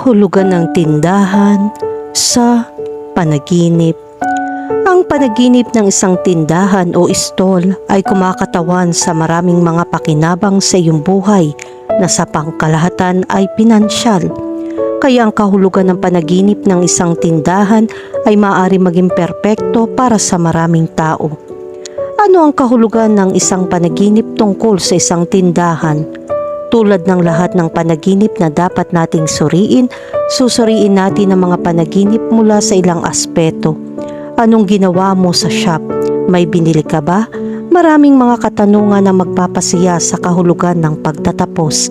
kahulugan ng tindahan sa panaginip. Ang panaginip ng isang tindahan o stall ay kumakatawan sa maraming mga pakinabang sa iyong buhay na sa pangkalahatan ay pinansyal. Kaya ang kahulugan ng panaginip ng isang tindahan ay maaari maging perpekto para sa maraming tao. Ano ang kahulugan ng isang panaginip tungkol sa isang tindahan? Tulad ng lahat ng panaginip na dapat nating suriin, susuriin natin ang mga panaginip mula sa ilang aspeto. Anong ginawa mo sa shop? May binili ka ba? Maraming mga katanungan na magpapasiya sa kahulugan ng pagtatapos.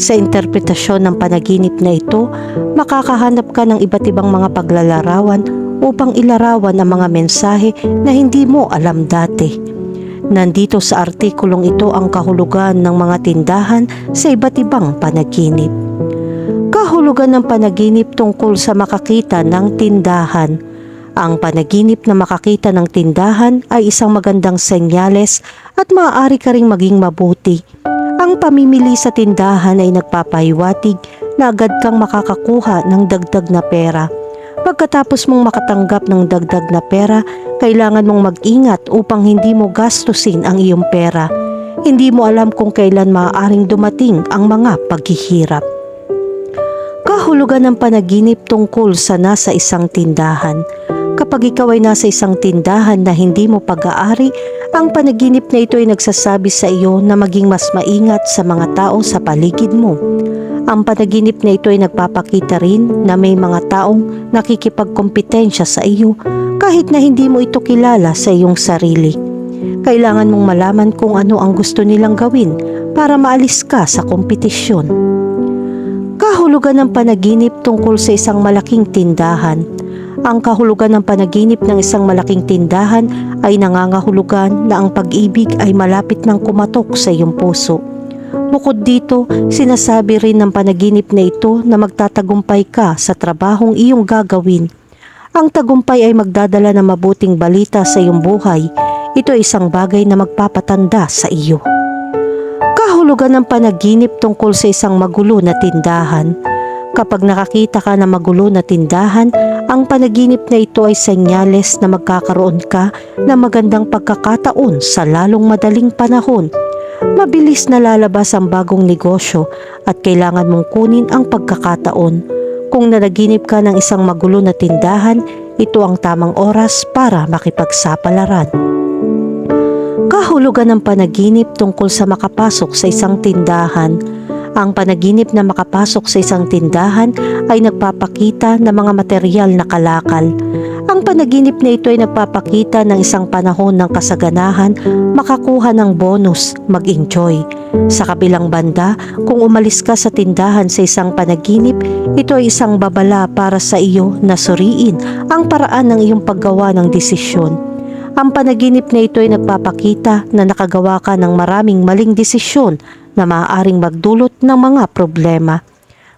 Sa interpretasyon ng panaginip na ito, makakahanap ka ng iba't ibang mga paglalarawan upang ilarawan ang mga mensahe na hindi mo alam dati. Nandito sa artikulong ito ang kahulugan ng mga tindahan sa iba't ibang panaginip. Kahulugan ng panaginip tungkol sa makakita ng tindahan. Ang panaginip na makakita ng tindahan ay isang magandang senyales at maaari ka ring maging mabuti. Ang pamimili sa tindahan ay nagpapahiwatig na agad kang makakakuha ng dagdag na pera. Pagkatapos mong makatanggap ng dagdag na pera, kailangan mong mag-ingat upang hindi mo gastusin ang iyong pera. Hindi mo alam kung kailan maaaring dumating ang mga paghihirap. Kahulugan ng panaginip tungkol sa nasa isang tindahan. Kapag ikaw ay nasa isang tindahan na hindi mo pag-aari, ang panaginip na ito ay nagsasabi sa iyo na maging mas maingat sa mga tao sa paligid mo. Ang panaginip na ito ay nagpapakita rin na may mga taong nakikipagkompetensya sa iyo kahit na hindi mo ito kilala sa iyong sarili. Kailangan mong malaman kung ano ang gusto nilang gawin para maalis ka sa kompetisyon. Kahulugan ng panaginip tungkol sa isang malaking tindahan. Ang kahulugan ng panaginip ng isang malaking tindahan ay nangangahulugan na ang pag-ibig ay malapit ng kumatok sa iyong puso. Bukod dito, sinasabi rin ng panaginip na ito na magtatagumpay ka sa trabahong iyong gagawin. Ang tagumpay ay magdadala ng mabuting balita sa iyong buhay. Ito ay isang bagay na magpapatanda sa iyo. Kahulugan ng panaginip tungkol sa isang magulo na tindahan. Kapag nakakita ka ng magulo na tindahan, ang panaginip na ito ay senyales na magkakaroon ka ng magandang pagkakataon sa lalong madaling panahon mabilis na lalabas ang bagong negosyo at kailangan mong kunin ang pagkakataon. Kung nanaginip ka ng isang magulo na tindahan, ito ang tamang oras para makipagsapalaran. Kahulugan ng panaginip tungkol sa makapasok sa isang tindahan. Ang panaginip na makapasok sa isang tindahan ay nagpapakita ng mga material na kalakal. Panaginip na ito ay nagpapakita ng isang panahon ng kasaganahan, makakuha ng bonus, mag-enjoy. Sa kabilang banda, kung umalis ka sa tindahan sa isang panaginip, ito ay isang babala para sa iyo na suriin ang paraan ng iyong paggawa ng desisyon. Ang panaginip na ito ay nagpapakita na nakagawa ka ng maraming maling desisyon na maaaring magdulot ng mga problema.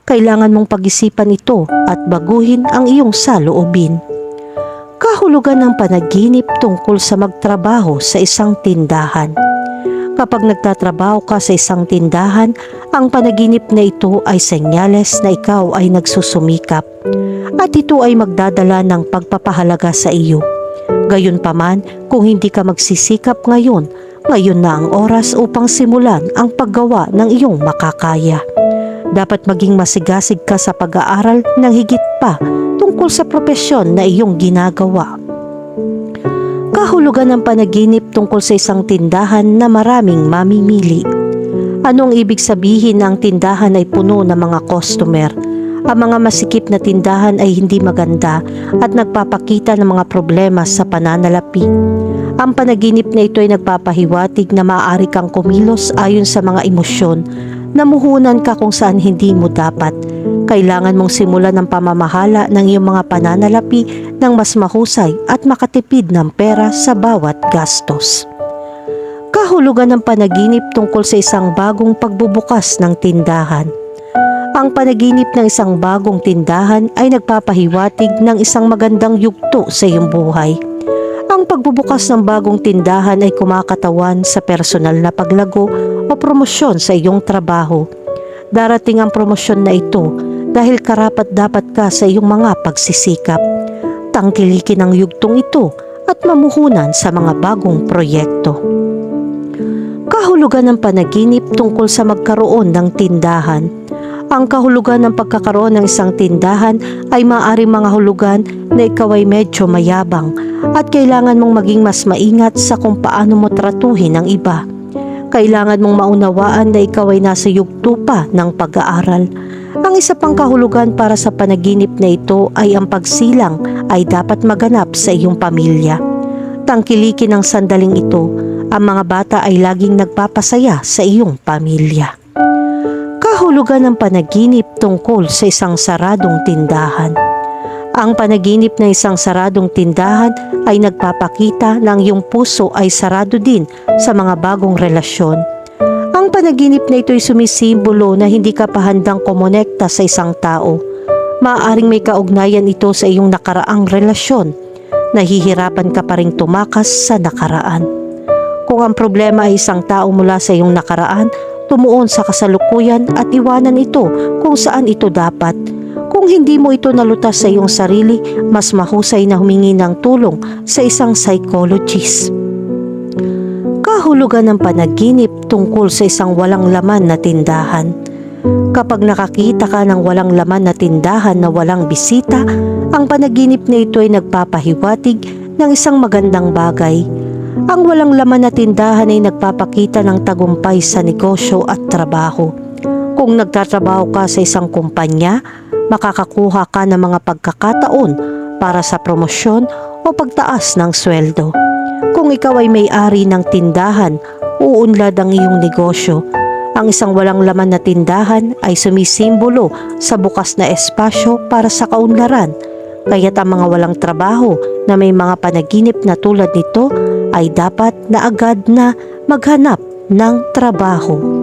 Kailangan mong pag-isipan ito at baguhin ang iyong saloobin. Kahulugan ng panaginip tungkol sa magtrabaho sa isang tindahan. Kapag nagtatrabaho ka sa isang tindahan, ang panaginip na ito ay senyales na ikaw ay nagsusumikap at ito ay magdadala ng pagpapahalaga sa iyo. Gayunpaman, kung hindi ka magsisikap ngayon, ngayon na ang oras upang simulan ang paggawa ng iyong makakaya. Dapat maging masigasig ka sa pag-aaral ng higit pa tungkol sa propesyon na iyong ginagawa. Kahulugan ng panaginip tungkol sa isang tindahan na maraming mamimili. Anong ibig sabihin ng tindahan ay puno ng mga customer? Ang mga masikip na tindahan ay hindi maganda at nagpapakita ng mga problema sa pananalapi. Ang panaginip na ito ay nagpapahiwatig na maaari kang kumilos ayon sa mga emosyon. Namuhunan ka kung saan hindi mo dapat. Kailangan mong simulan ang pamamahala ng iyong mga pananalapi ng mas mahusay at makatipid ng pera sa bawat gastos. Kahulugan ng panaginip tungkol sa isang bagong pagbubukas ng tindahan. Ang panaginip ng isang bagong tindahan ay nagpapahiwatig ng isang magandang yugto sa iyong buhay. Ang pagbubukas ng bagong tindahan ay kumakatawan sa personal na paglago o promosyon sa iyong trabaho. Darating ang promosyon na ito, dahil karapat dapat ka sa iyong mga pagsisikap. Tangkilikin ang yugtong ito at mamuhunan sa mga bagong proyekto. Kahulugan ng panaginip tungkol sa magkaroon ng tindahan. Ang kahulugan ng pagkakaroon ng isang tindahan ay maaari mga hulugan na ikaw ay medyo mayabang at kailangan mong maging mas maingat sa kung paano mo tratuhin ang iba. Kailangan mong maunawaan na ikaw ay nasa yugto pa ng pag-aaral. Ang isa pang kahulugan para sa panaginip na ito ay ang pagsilang ay dapat maganap sa iyong pamilya. Tangkilikin ang sandaling ito, ang mga bata ay laging nagpapasaya sa iyong pamilya. Kahulugan ng panaginip tungkol sa isang saradong tindahan. Ang panaginip na isang saradong tindahan ay nagpapakita na ang iyong puso ay sarado din sa mga bagong relasyon. Ang panaginip na ito ay sumisimbolo na hindi ka pa handang kumonekta sa isang tao. Maaaring may kaugnayan ito sa iyong nakaraang relasyon. Nahihirapan ka pa rin tumakas sa nakaraan. Kung ang problema ay isang tao mula sa iyong nakaraan, tumuon sa kasalukuyan at iwanan ito kung saan ito dapat. Kung hindi mo ito nalutas sa iyong sarili, mas mahusay na humingi ng tulong sa isang psychologist. Kahulugan ng panaginip tungkol sa isang walang laman na tindahan. Kapag nakakita ka ng walang laman na tindahan na walang bisita, ang panaginip na ito ay nagpapahiwatig ng isang magandang bagay. Ang walang laman na tindahan ay nagpapakita ng tagumpay sa negosyo at trabaho. Kung nagtatrabaho ka sa isang kumpanya, makakakuha ka ng mga pagkakataon para sa promosyon o pagtaas ng sweldo. Kung ikaw ay may-ari ng tindahan, uunlad ang iyong negosyo. Ang isang walang laman na tindahan ay sumisimbolo sa bukas na espasyo para sa kaunlaran. Kaya't ang mga walang trabaho na may mga panaginip na tulad nito ay dapat na agad na maghanap ng trabaho.